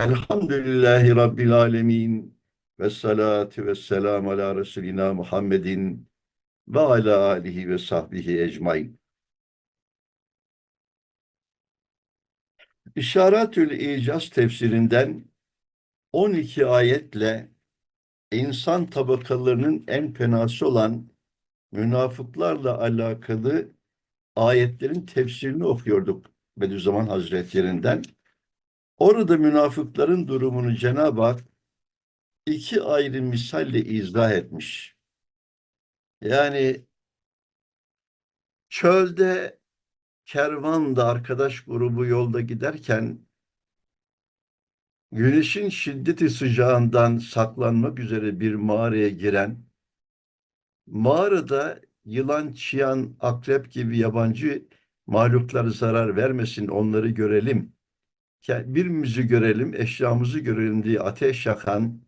Elhamdülillahi Rabbil Alemin ve salatu ve selamu ala Resulina Muhammedin ve ala alihi ve sahbihi ecmain. İşaretül İcaz tefsirinden 12 ayetle insan tabakalarının en penası olan münafıklarla alakalı ayetlerin tefsirini okuyorduk Bediüzzaman Hazretlerinden. Orada münafıkların durumunu Cenab-ı Hak iki ayrı misalle izah etmiş. Yani çölde kervanda arkadaş grubu yolda giderken güneşin şiddeti sıcağından saklanmak üzere bir mağaraya giren mağarada yılan, çıyan, akrep gibi yabancı mahluklar zarar vermesin onları görelim. Birimizi görelim, eşyamızı görelim diye ateş yakan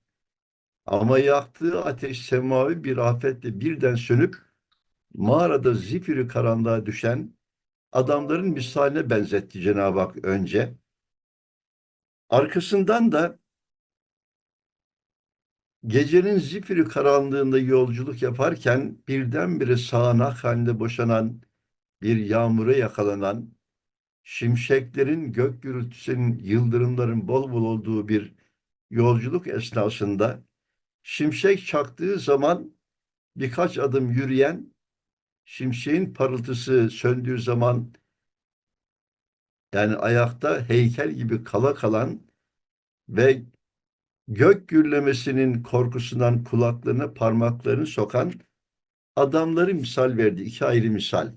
ama yaktığı ateş semavi bir afetle birden sönüp mağarada zifiri karanlığa düşen adamların misaline benzetti Cenab-ı Hak önce. Arkasından da gecenin zifiri karanlığında yolculuk yaparken birdenbire sağanak halinde boşanan bir yağmura yakalanan, şimşeklerin, gök gürültüsünün, yıldırımların bol bol olduğu bir yolculuk esnasında şimşek çaktığı zaman birkaç adım yürüyen, şimşeğin parıltısı söndüğü zaman yani ayakta heykel gibi kala kalan ve gök gürlemesinin korkusundan kulaklarına parmaklarını sokan adamları misal verdi. iki ayrı misal.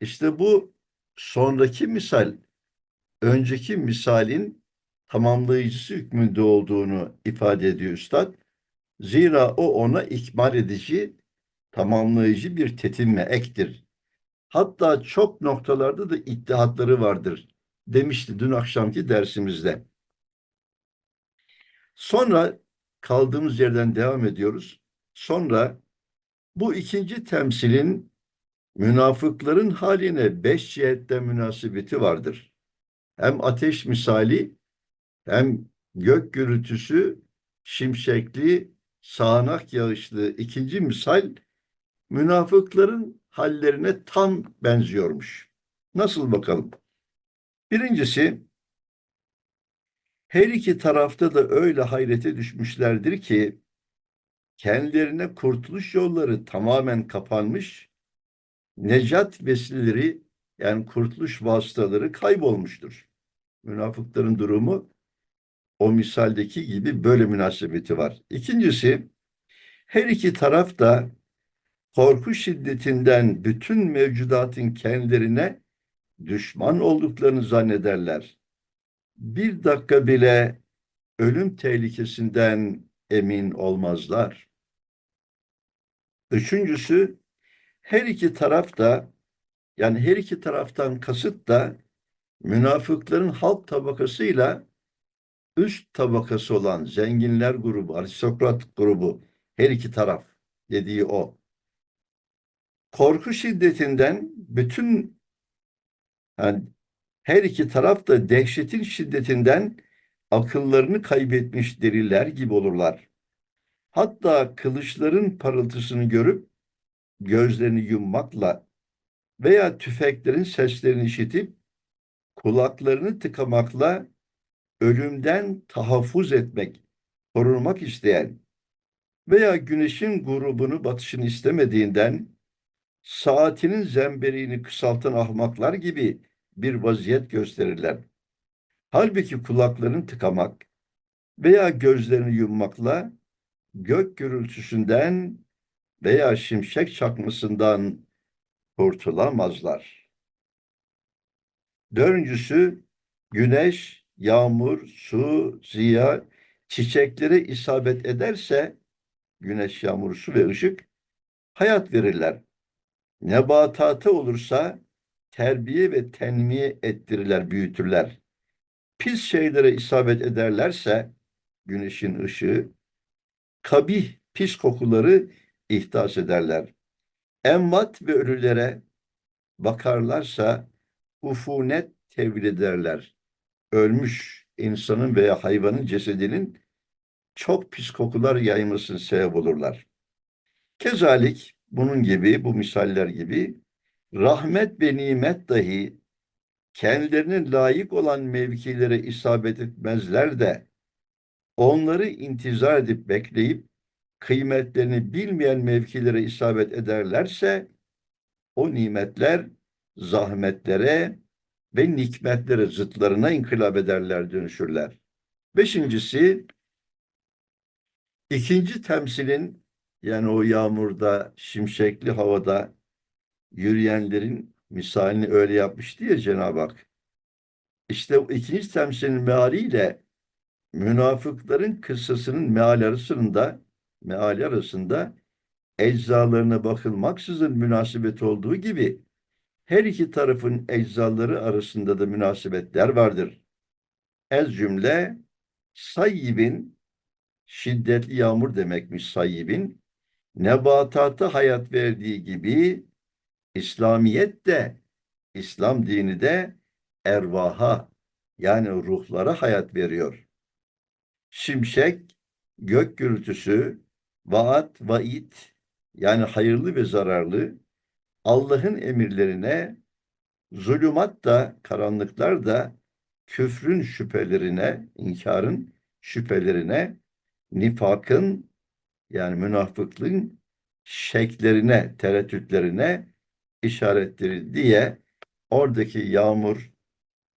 İşte bu sonraki misal önceki misalin tamamlayıcısı hükmünde olduğunu ifade ediyor Üstad. Zira o ona ikmal edici, tamamlayıcı bir tetinme ektir. Hatta çok noktalarda da ittihatları vardır demişti dün akşamki dersimizde. Sonra kaldığımız yerden devam ediyoruz. Sonra bu ikinci temsilin münafıkların haline beş cihetten münasebeti vardır. Hem ateş misali hem gök gürültüsü şimşekli, sağanak yağışlı ikinci misal münafıkların hallerine tam benziyormuş. Nasıl bakalım? Birincisi her iki tarafta da öyle hayrete düşmüşlerdir ki kendilerine kurtuluş yolları tamamen kapanmış, necat vesileleri yani kurtuluş vasıtaları kaybolmuştur. Münafıkların durumu o misaldeki gibi böyle münasebeti var. İkincisi her iki taraf da korku şiddetinden bütün mevcudatın kendilerine düşman olduklarını zannederler. Bir dakika bile ölüm tehlikesinden emin olmazlar. Üçüncüsü her iki taraf da yani her iki taraftan kasıt da münafıkların halk tabakasıyla üst tabakası olan zenginler grubu, aristokrat grubu her iki taraf dediği o. Korku şiddetinden bütün yani her iki taraf da dehşetin şiddetinden akıllarını kaybetmiş deriler gibi olurlar. Hatta kılıçların parıltısını görüp gözlerini yummakla veya tüfeklerin seslerini işitip kulaklarını tıkamakla ölümden tahaffuz etmek, korunmak isteyen veya güneşin grubunu batışını istemediğinden saatinin zemberiğini kısaltan ahmaklar gibi bir vaziyet gösterirler. Halbuki kulaklarını tıkamak veya gözlerini yummakla gök gürültüsünden veya şimşek çakmasından kurtulamazlar. Dördüncüsü güneş, yağmur, su, ziya, çiçeklere isabet ederse güneş, yağmur, su ve ışık hayat verirler. Nebatata olursa terbiye ve tenmiye ettirirler, büyütürler. Pis şeylere isabet ederlerse güneşin ışığı, kabih, pis kokuları ihdas ederler. Emvat ve ölülere bakarlarsa ufunet tevil ederler. Ölmüş, insanın veya hayvanın cesedinin çok pis kokular yaymasına sebep olurlar. Kezalik bunun gibi, bu misaller gibi rahmet ve nimet dahi kendilerine layık olan mevkilere isabet etmezler de onları intizar edip bekleyip kıymetlerini bilmeyen mevkilere isabet ederlerse o nimetler zahmetlere ve nikmetlere zıtlarına inkılap ederler, dönüşürler. Beşincisi, ikinci temsilin yani o yağmurda, şimşekli havada yürüyenlerin misalini öyle yapmıştı ya Cenab-ı Hak. İşte o ikinci temsilin mealiyle münafıkların kıssasının meali arasında meali arasında eczalarına bakılmaksızın münasebet olduğu gibi her iki tarafın eczaları arasında da münasebetler vardır. Ez cümle sayyibin şiddetli yağmur demekmiş sayyibin nebatata hayat verdiği gibi İslamiyet de İslam dini de ervaha yani ruhlara hayat veriyor. Şimşek, gök gürültüsü, vaat, vaid yani hayırlı ve zararlı Allah'ın emirlerine zulümat da karanlıklar da küfrün şüphelerine, inkarın şüphelerine, nifakın yani münafıklığın şeklerine, tereddütlerine işarettir diye oradaki yağmur,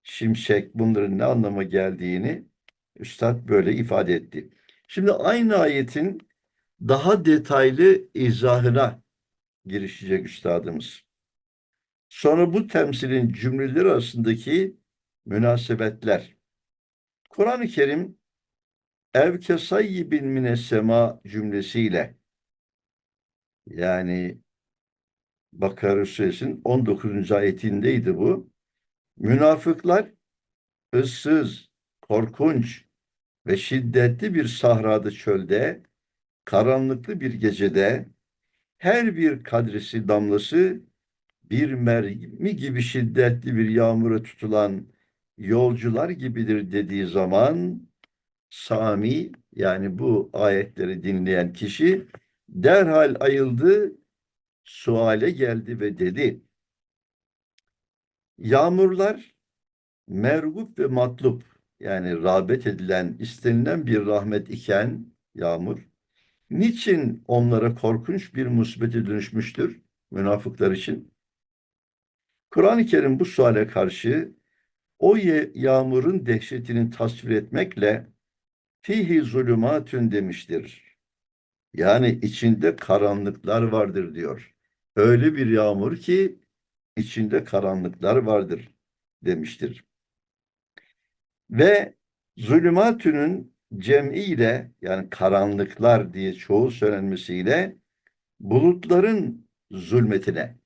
şimşek bunların ne anlama geldiğini Üstad böyle ifade etti. Şimdi aynı ayetin daha detaylı izahına girişecek üstadımız. Sonra bu temsilin cümleleri arasındaki münasebetler. Kur'an-ı Kerim evke sayyibin mine sema cümlesiyle yani Bakara suresinin 19. ayetindeydi bu. Münafıklar ıssız, korkunç ve şiddetli bir sahrada çölde, karanlıklı bir gecede her bir kadrisi damlası bir mermi gibi şiddetli bir yağmura tutulan yolcular gibidir dediği zaman Sami yani bu ayetleri dinleyen kişi derhal ayıldı, suale geldi ve dedi. Yağmurlar mergup ve matlup yani rağbet edilen, istenilen bir rahmet iken yağmur niçin onlara korkunç bir musibete dönüşmüştür münafıklar için? Kur'an-ı Kerim bu suale karşı o yağmurun dehşetini tasvir etmekle fihi zulümatün demiştir. Yani içinde karanlıklar vardır diyor. Öyle bir yağmur ki içinde karanlıklar vardır demiştir. Ve zulümatünün cem'iyle yani karanlıklar diye çoğu söylenmesiyle bulutların zulmetine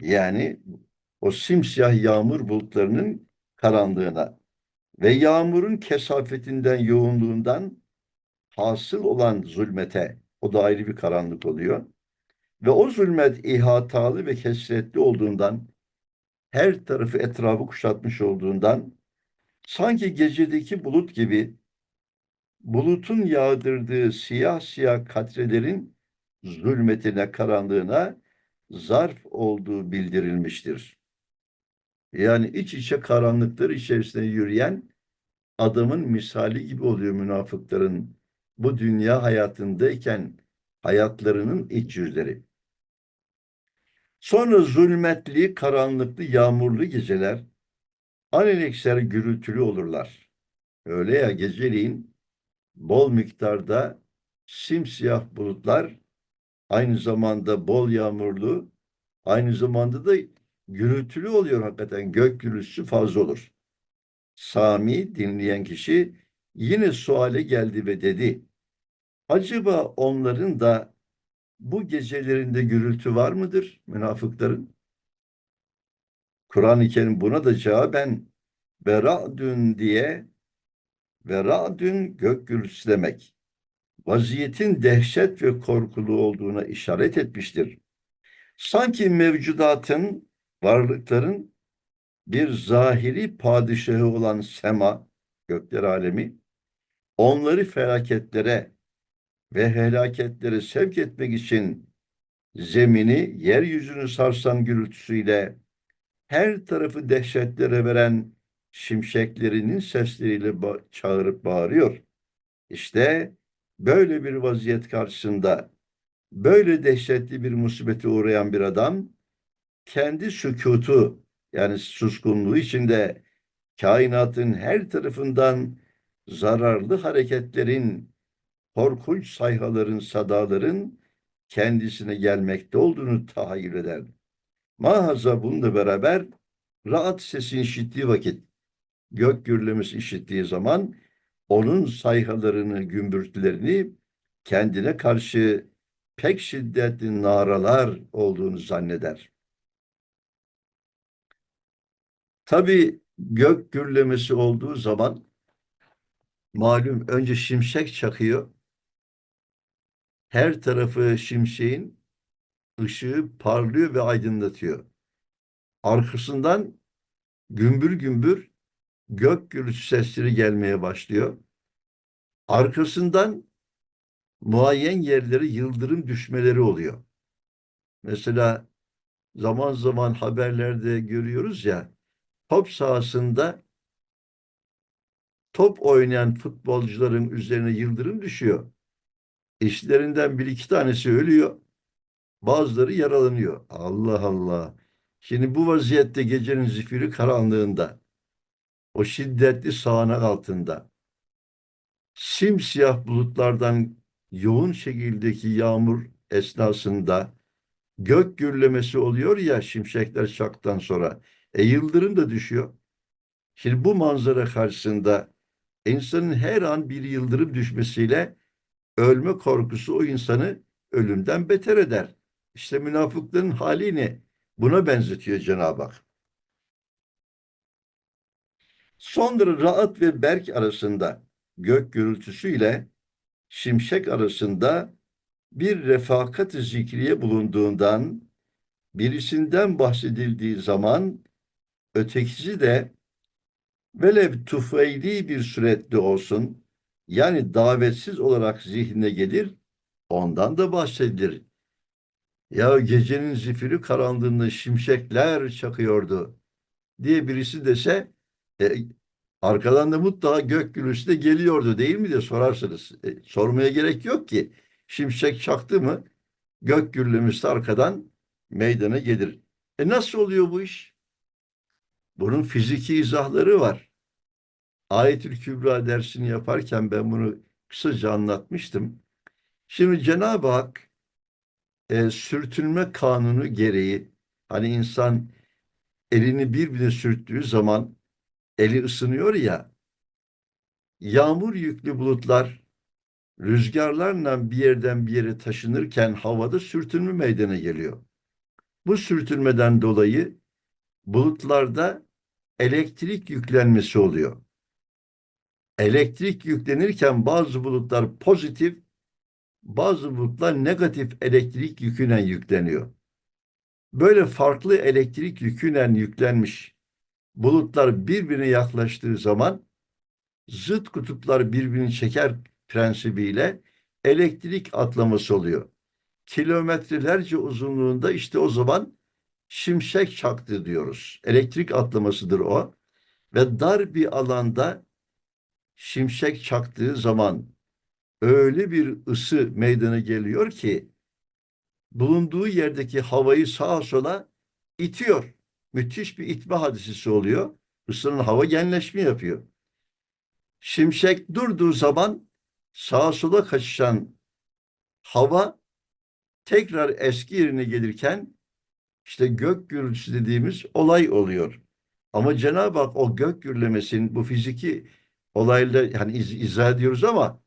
yani o simsiyah yağmur bulutlarının karanlığına ve yağmurun kesafetinden, yoğunluğundan hasıl olan zulmete, o da ayrı bir karanlık oluyor. Ve o zulmet ihatalı ve kesretli olduğundan, her tarafı etrafı kuşatmış olduğundan, sanki gecedeki bulut gibi bulutun yağdırdığı siyah siyah katrelerin zulmetine, karanlığına zarf olduğu bildirilmiştir. Yani iç içe karanlıklar içerisinde yürüyen adamın misali gibi oluyor münafıkların bu dünya hayatındayken hayatlarının iç yüzleri. Sonra zulmetli, karanlıklı, yağmurlu geceler alelekser gürültülü olurlar. Öyle ya geceliğin bol miktarda simsiyah bulutlar aynı zamanda bol yağmurlu aynı zamanda da gürültülü oluyor hakikaten gök gürültüsü fazla olur. Sami dinleyen kişi yine suale geldi ve dedi acaba onların da bu gecelerinde gürültü var mıdır münafıkların? Kur'an-ı Kerim buna da cevaben vera'dün diye vera'dün gök gürültüsü demek. Vaziyetin dehşet ve korkulu olduğuna işaret etmiştir. Sanki mevcudatın, varlıkların bir zahiri padişahı olan sema, gökler alemi, onları felaketlere ve helaketlere sevk etmek için zemini yeryüzünü sarsan gürültüsüyle her tarafı dehşetlere veren şimşeklerinin sesleriyle ba- çağırıp bağırıyor. İşte böyle bir vaziyet karşısında böyle dehşetli bir musibete uğrayan bir adam kendi sükutu yani suskunluğu içinde kainatın her tarafından zararlı hareketlerin, korkunç sayhaların, sadaların kendisine gelmekte olduğunu tahayyül eder. Mahaza bununla beraber rahat sesini işittiği vakit, gök gürlemesi işittiği zaman onun sayhalarını, gümbürtülerini kendine karşı pek şiddetli naralar olduğunu zanneder. Tabii gök gürlemesi olduğu zaman malum önce şimşek çakıyor. Her tarafı şimşeğin ışığı parlıyor ve aydınlatıyor. Arkasından gümbür gümbür gök gürültü sesleri gelmeye başlıyor. Arkasından muayyen yerlere yıldırım düşmeleri oluyor. Mesela zaman zaman haberlerde görüyoruz ya top sahasında top oynayan futbolcuların üzerine yıldırım düşüyor. İşlerinden bir iki tanesi ölüyor. Bazıları yaralanıyor. Allah Allah. Şimdi bu vaziyette gecenin zifiri karanlığında o şiddetli sağanak altında simsiyah bulutlardan yoğun şekildeki yağmur esnasında gök gürlemesi oluyor ya şimşekler çaktan sonra. E yıldırım da düşüyor. Şimdi bu manzara karşısında insanın her an bir yıldırım düşmesiyle ölme korkusu o insanı ölümden beter eder. İşte münafıkların halini buna benzetiyor Cenab-ı Hak. Sonra Raat ve Berk arasında gök gürültüsüyle şimşek arasında bir refakat-ı zikriye bulunduğundan birisinden bahsedildiği zaman ötekisi de velev tufeyli bir surette olsun yani davetsiz olarak zihnine gelir ondan da bahsedilir. Ya gecenin zifiri karanlığında şimşekler çakıyordu diye birisi dese e, arkadan da mutlaka gök gürültüsü de geliyordu değil mi diye sorarsınız. E, sormaya gerek yok ki. Şimşek çaktı mı gök gürlemesi arkadan meydana gelir. E nasıl oluyor bu iş? Bunun fiziki izahları var. Ayetül Kübra dersini yaparken ben bunu kısaca anlatmıştım. Şimdi Cenab-ı Hak e, sürtünme kanunu gereği hani insan elini birbirine sürttüğü zaman eli ısınıyor ya yağmur yüklü bulutlar rüzgarlarla bir yerden bir yere taşınırken havada sürtünme meydana geliyor. Bu sürtünmeden dolayı bulutlarda elektrik yüklenmesi oluyor. Elektrik yüklenirken bazı bulutlar pozitif, bazı bulutlar negatif elektrik yüküyle yükleniyor. Böyle farklı elektrik yüküyle yüklenmiş bulutlar birbirine yaklaştığı zaman zıt kutuplar birbirini çeker prensibiyle elektrik atlaması oluyor. Kilometrelerce uzunluğunda işte o zaman şimşek çaktı diyoruz. Elektrik atlamasıdır o. Ve dar bir alanda şimşek çaktığı zaman öyle bir ısı meydana geliyor ki bulunduğu yerdeki havayı sağa sola itiyor. Müthiş bir itme hadisesi oluyor. Isının hava genleşme yapıyor. Şimşek durduğu zaman sağa sola kaçışan hava tekrar eski yerine gelirken işte gök gürültüsü dediğimiz olay oluyor. Ama Cenab-ı Hak o gök gürlemesinin bu fiziki olayla hani iz, izah ediyoruz ama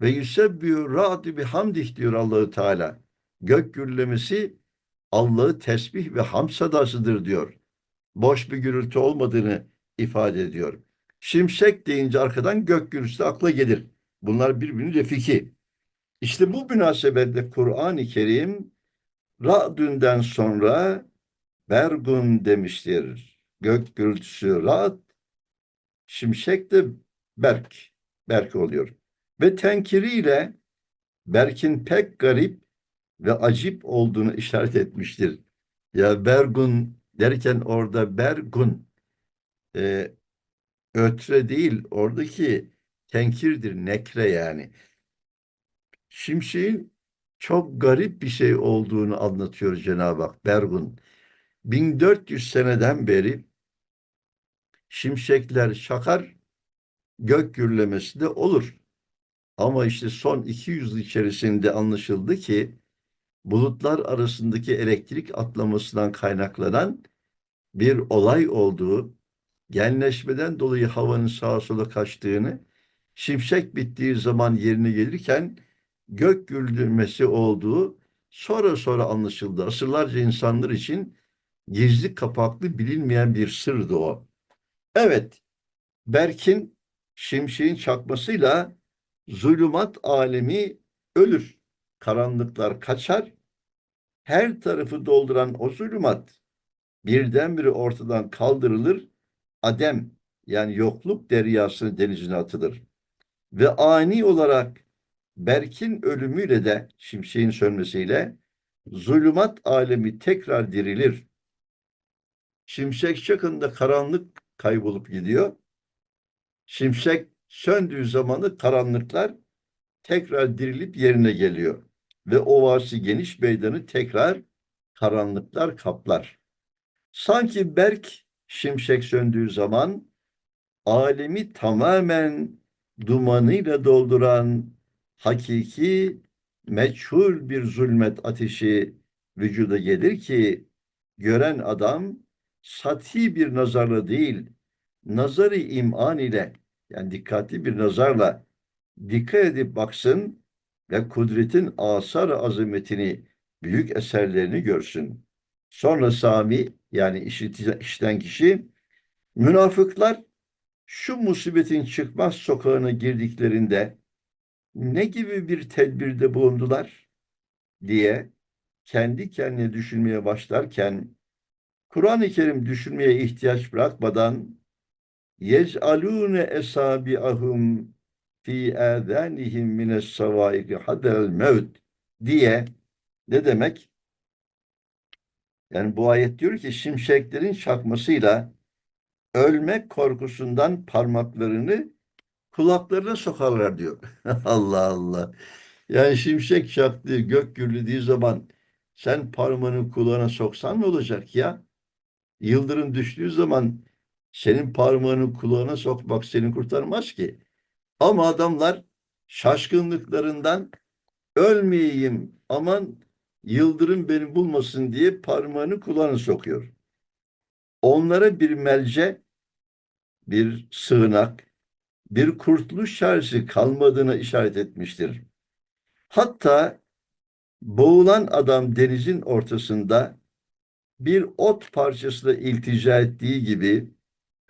ve yusebbihu ra'du bihamdih diyor Allahu Teala. Gök gürlemesi Allah'ı tesbih ve hamd sadasıdır diyor. Boş bir gürültü olmadığını ifade ediyor. Şimşek deyince arkadan gök gürültüsü akla gelir. Bunlar birbirinin refiki. İşte bu münasebetle Kur'an-ı Kerim Ra'dünden sonra Bergun demiştir. gök gürültüsü rahat, şimşek de berk, berk oluyor. Ve tenkiriyle berkin pek garip ve acip olduğunu işaret etmiştir. Ya bergun derken orada bergun e, ötre değil oradaki tenkirdir nekre yani. Şimşeğin çok garip bir şey olduğunu anlatıyor Cenab-ı Hak Bergun. 1400 seneden beri şimşekler şakar, gök gürlemesi de olur. Ama işte son 200 yıl içerisinde anlaşıldı ki bulutlar arasındaki elektrik atlamasından kaynaklanan bir olay olduğu, genleşmeden dolayı havanın sağa sola kaçtığını, şimşek bittiği zaman yerine gelirken gök gürlemesi olduğu sonra sonra anlaşıldı. Asırlarca insanlar için gizli kapaklı bilinmeyen bir sırdı o. Evet, Berk'in şimşeğin çakmasıyla zulümat alemi ölür. Karanlıklar kaçar. Her tarafı dolduran o zulümat birdenbire ortadan kaldırılır. Adem yani yokluk deryasını denizine atılır. Ve ani olarak Berk'in ölümüyle de şimşeğin sönmesiyle zulümat alemi tekrar dirilir. Şimşek çakında karanlık kaybolup gidiyor. Şimşek söndüğü zamanı karanlıklar tekrar dirilip yerine geliyor. Ve ovası geniş meydanı tekrar karanlıklar kaplar. Sanki Berk şimşek söndüğü zaman alemi tamamen dumanıyla dolduran hakiki meçhul bir zulmet ateşi vücuda gelir ki gören adam sathi bir nazarla değil nazarı iman ile yani dikkatli bir nazarla dikkat edip baksın ve kudretin asar azametini büyük eserlerini görsün. Sonra Sami yani işit, işten kişi münafıklar şu musibetin çıkmaz sokağına girdiklerinde ne gibi bir tedbirde bulundular diye kendi kendine düşünmeye başlarken Kur'an-ı Kerim düşünmeye ihtiyaç bırakmadan yec'alûne esabi'ahum fi âzânihim mines savâiki haderel mevt diye ne demek? Yani bu ayet diyor ki şimşeklerin çakmasıyla ölmek korkusundan parmaklarını kulaklarına sokarlar diyor. Allah Allah. Yani şimşek çaktığı, gök gürlediği zaman sen parmağını kulağına soksan ne olacak ya? Yıldırım düştüğü zaman senin parmağını kulağına sokmak seni kurtarmaz ki. Ama adamlar şaşkınlıklarından ölmeyeyim aman yıldırım beni bulmasın diye parmağını kulağına sokuyor. Onlara bir melce, bir sığınak, bir kurtuluş çaresi kalmadığına işaret etmiştir. Hatta boğulan adam denizin ortasında bir ot parçasıyla iltica ettiği gibi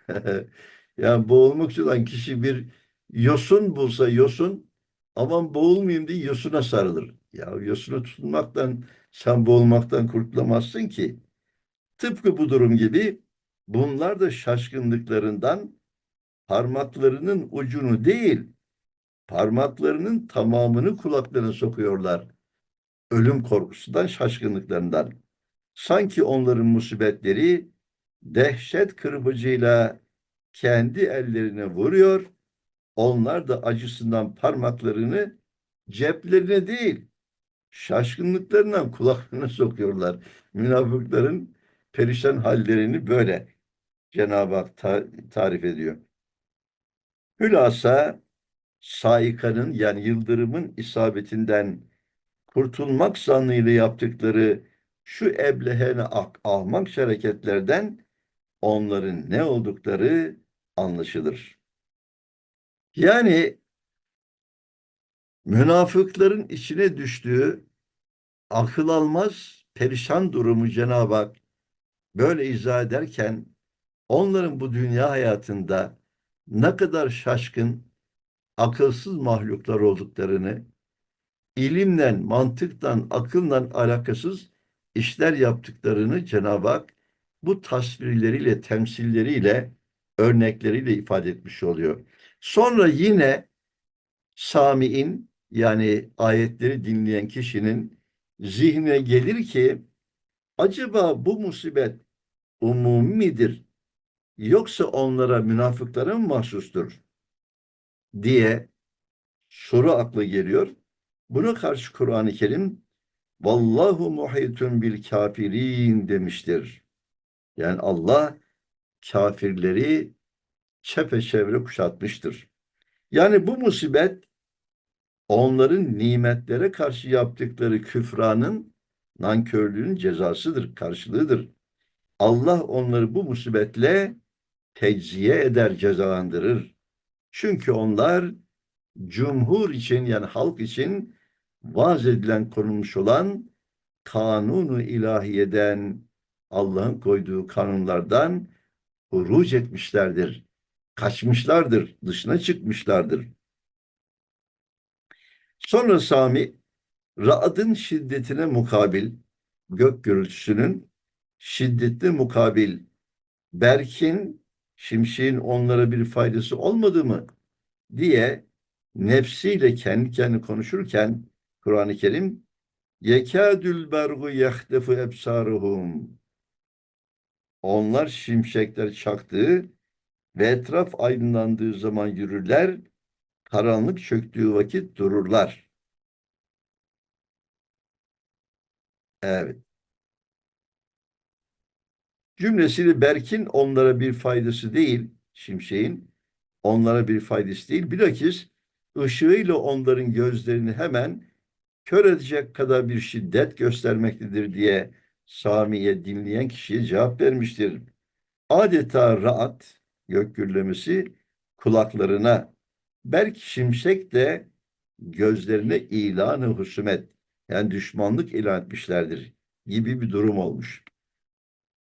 yani boğulmak için kişi bir yosun bulsa yosun aman boğulmayayım diye yosuna sarılır. Ya yosuna tutunmaktan sen boğulmaktan kurtulamazsın ki. Tıpkı bu durum gibi bunlar da şaşkınlıklarından parmaklarının ucunu değil parmaklarının tamamını kulaklarına sokuyorlar. Ölüm korkusundan, şaşkınlıklarından. Sanki onların musibetleri dehşet kırbacıyla kendi ellerine vuruyor. Onlar da acısından parmaklarını ceplerine değil, şaşkınlıklarından kulaklarına sokuyorlar. Münafıkların perişan hallerini böyle Cenab-ı Hak ta tarif ediyor. Hülasa saikanın yani yıldırımın isabetinden kurtulmak zannıyla yaptıkları şu eblehene ahmak hareketlerden onların ne oldukları anlaşılır. Yani münafıkların içine düştüğü akıl almaz perişan durumu Cenab-ı Hak böyle izah ederken onların bu dünya hayatında ne kadar şaşkın, akılsız mahluklar olduklarını, ilimden, mantıktan, akılla alakasız işler yaptıklarını Cenab-ı Hak bu tasvirleriyle, temsilleriyle, örnekleriyle ifade etmiş oluyor. Sonra yine Sami'in yani ayetleri dinleyen kişinin zihnine gelir ki acaba bu musibet umumi midir? Yoksa onlara münafıklara mı mahsustur? diye soru aklı geliyor. Buna karşı Kur'an-ı Kerim Vallahu muhitun bil kafirin demiştir. Yani Allah kafirleri çepeçevre kuşatmıştır. Yani bu musibet onların nimetlere karşı yaptıkları küfranın nankörlüğün cezasıdır, karşılığıdır. Allah onları bu musibetle tecziye eder, cezalandırır. Çünkü onlar cumhur için yani halk için vaaz edilen konulmuş olan kanunu ilahiyeden Allah'ın koyduğu kanunlardan huruc etmişlerdir. Kaçmışlardır, dışına çıkmışlardır. Sonra Sami Ra'dın şiddetine mukabil gök gürültüsünün şiddetli mukabil Berk'in şimşeğin onlara bir faydası olmadı mı diye nefsiyle kendi kendine konuşurken Kur'an-ı Kerim yekâdül bergu yehdefu ebsaruhum onlar şimşekler çaktığı ve etraf aydınlandığı zaman yürürler, karanlık çöktüğü vakit dururlar. Evet. Cümlesiyle Berk'in onlara bir faydası değil, şimşeğin onlara bir faydası değil. Bilakis ışığıyla onların gözlerini hemen kör edecek kadar bir şiddet göstermektedir diye Sami'ye dinleyen kişiye cevap vermiştir. Adeta rahat gök gürlemesi kulaklarına, belki şimşek de gözlerine ilanı husumet yani düşmanlık ilan etmişlerdir gibi bir durum olmuş.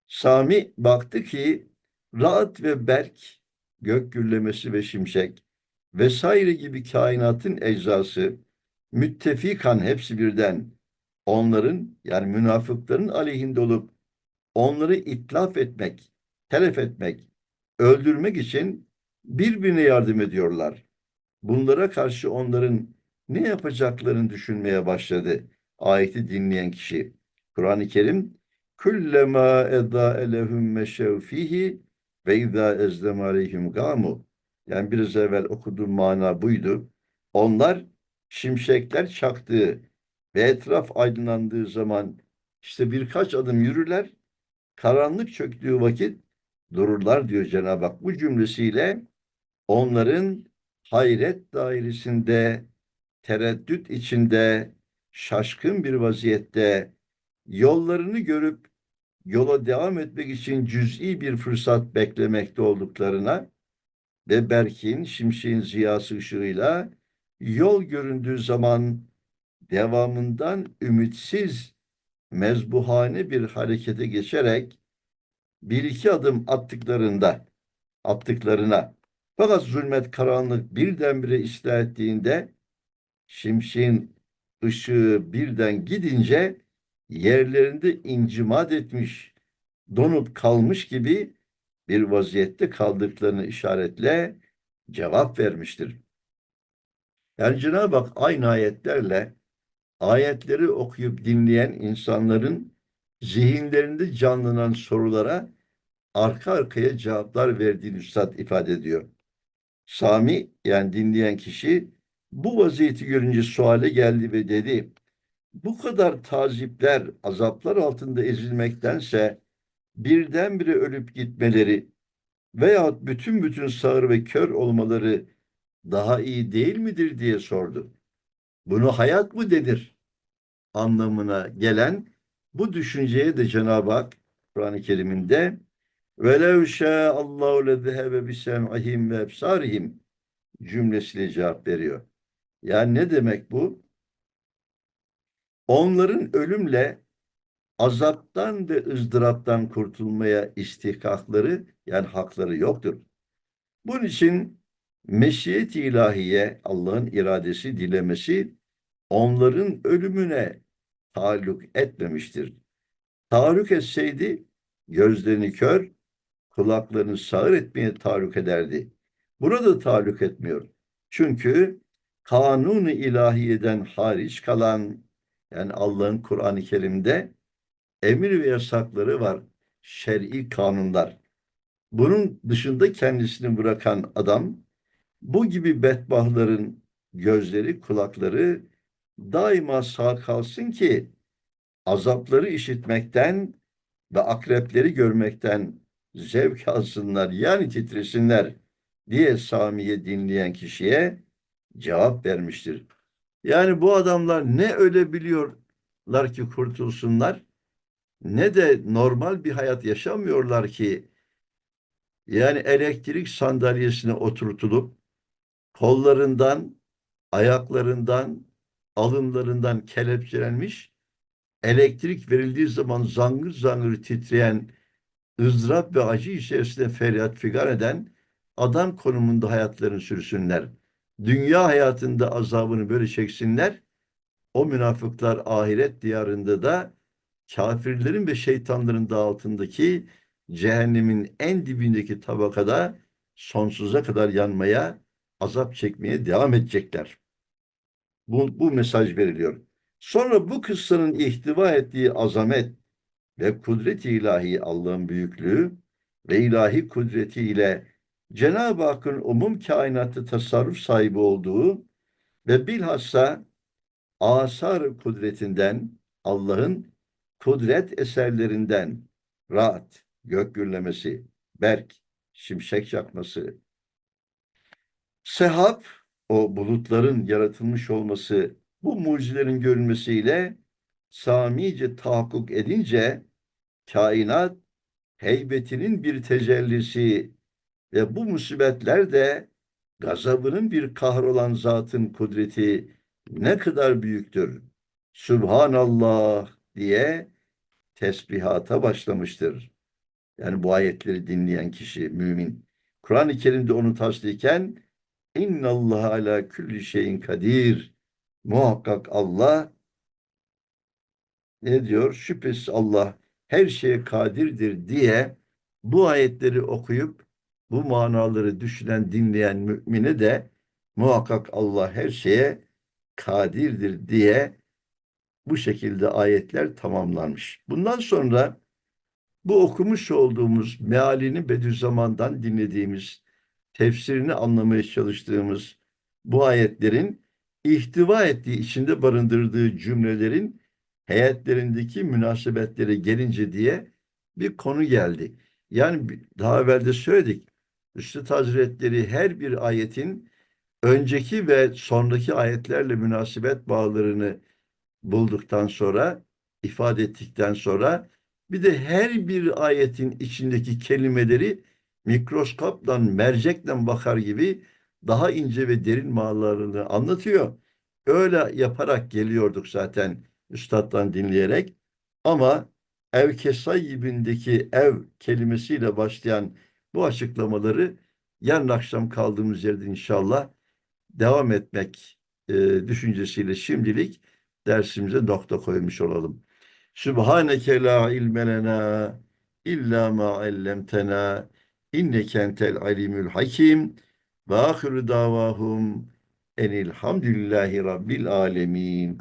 Sami baktı ki Rahat ve Berk, gök gürlemesi ve şimşek vesaire gibi kainatın eczası müttefikan hepsi birden onların yani münafıkların aleyhinde olup onları itlaf etmek, telef etmek, öldürmek için birbirine yardım ediyorlar. Bunlara karşı onların ne yapacaklarını düşünmeye başladı ayeti dinleyen kişi. Kur'an-ı Kerim kullema eda elehum meşev fihi ve izâ ezdem aleyhim gamu yani biraz evvel okuduğum mana buydu. Onlar şimşekler çaktığı ve etraf aydınlandığı zaman işte birkaç adım yürürler, karanlık çöktüğü vakit dururlar diyor Cenab-ı Hak. Bu cümlesiyle onların hayret dairesinde, tereddüt içinde, şaşkın bir vaziyette yollarını görüp yola devam etmek için cüz'i bir fırsat beklemekte olduklarına ve Berk'in şimşeğin ziyası ışığıyla yol göründüğü zaman devamından ümitsiz, mezbuhane bir harekete geçerek bir iki adım attıklarında, attıklarına fakat zulmet karanlık birdenbire ıslah ettiğinde şimşeğin ışığı birden gidince yerlerinde incimat etmiş, donup kalmış gibi bir vaziyette kaldıklarını işaretle cevap vermiştir. Yani Cenab-ı Hak aynı ayetlerle ayetleri okuyup dinleyen insanların zihinlerinde canlanan sorulara arka arkaya cevaplar verdiğini Üstad ifade ediyor. Sami yani dinleyen kişi bu vaziyeti görünce suale geldi ve dedi bu kadar tazipler, azaplar altında ezilmektense birdenbire ölüp gitmeleri veyahut bütün bütün sağır ve kör olmaları daha iyi değil midir diye sordu. Bunu hayat mı denir? Anlamına gelen bu düşünceye de Cenab-ı Hak Kur'an-ı Kerim'inde velev şâ'allâhu lezehebe bisem'ihim ve ebsârihim cümlesiyle cevap veriyor. Yani ne demek bu? Onların ölümle azaptan ve ızdıraptan kurtulmaya istihkakları yani hakları yoktur. Bunun için meşiyet ilahiye Allah'ın iradesi dilemesi onların ölümüne taalluk etmemiştir. Taalluk etseydi gözlerini kör, kulaklarını sağır etmeye tahallük ederdi. Burada tahallük etmiyor. Çünkü kanunu ilahiyeden hariç kalan yani Allah'ın Kur'an-ı Kerim'de emir ve yasakları var. Şer'i kanunlar. Bunun dışında kendisini bırakan adam bu gibi bedbahtların gözleri, kulakları daima sağ kalsın ki azapları işitmekten ve akrepleri görmekten zevk alsınlar yani titresinler diye Sami'ye dinleyen kişiye cevap vermiştir. Yani bu adamlar ne öyle biliyorlar ki kurtulsunlar ne de normal bir hayat yaşamıyorlar ki yani elektrik sandalyesine oturtulup kollarından, ayaklarından, alınlarından kelepçelenmiş, elektrik verildiği zaman zangır zangır titreyen, ızdırap ve acı içerisinde feryat figan eden adam konumunda hayatlarını sürsünler. Dünya hayatında azabını böyle çeksinler. O münafıklar ahiret diyarında da kafirlerin ve şeytanların da altındaki cehennemin en dibindeki tabakada sonsuza kadar yanmaya, azap çekmeye devam edecekler. Bu, bu mesaj veriliyor. Sonra bu kıssanın ihtiva ettiği azamet ve kudret-i ilahi Allah'ın büyüklüğü ve ilahi kudretiyle Cenab-ı Hakk'ın umum kainatta tasarruf sahibi olduğu ve bilhassa asar kudretinden Allah'ın kudret eserlerinden rahat, gök gürlemesi, berk, şimşek çakması, sehap, o bulutların yaratılmış olması, bu mucizelerin görülmesiyle samice tahakkuk edince kainat heybetinin bir tecellisi ve bu musibetler de gazabının bir kahrolan zatın kudreti ne kadar büyüktür. Subhanallah diye tesbihata başlamıştır. Yani bu ayetleri dinleyen kişi mümin. Kur'an-ı Kerim'de onu tasdiken Allah ala külli şeyin kadir. Muhakkak Allah ne diyor? Şüphesiz Allah her şeye kadirdir diye bu ayetleri okuyup bu manaları düşünen, dinleyen mümine de muhakkak Allah her şeye kadirdir diye bu şekilde ayetler tamamlanmış. Bundan sonra bu okumuş olduğumuz mealini Bediüzzaman'dan dinlediğimiz, tefsirini anlamaya çalıştığımız bu ayetlerin ihtiva ettiği, içinde barındırdığı cümlelerin heyetlerindeki münasebetlere gelince diye bir konu geldi. Yani daha evvel de söyledik. Üstad Hazretleri her bir ayetin önceki ve sonraki ayetlerle münasebet bağlarını bulduktan sonra, ifade ettikten sonra bir de her bir ayetin içindeki kelimeleri mikroskopla, mercekle bakar gibi daha ince ve derin manalarını anlatıyor. Öyle yaparak geliyorduk zaten üstattan dinleyerek. Ama ev kesayyibindeki ev kelimesiyle başlayan bu açıklamaları yarın akşam kaldığımız yerde inşallah devam etmek e, düşüncesiyle şimdilik dersimize nokta koymuş olalım. Sübhaneke la ilme lena illa ma allamtena inneke entel alimul hakim ve ahiru davahum enilhamdülillahi rabbil alemin.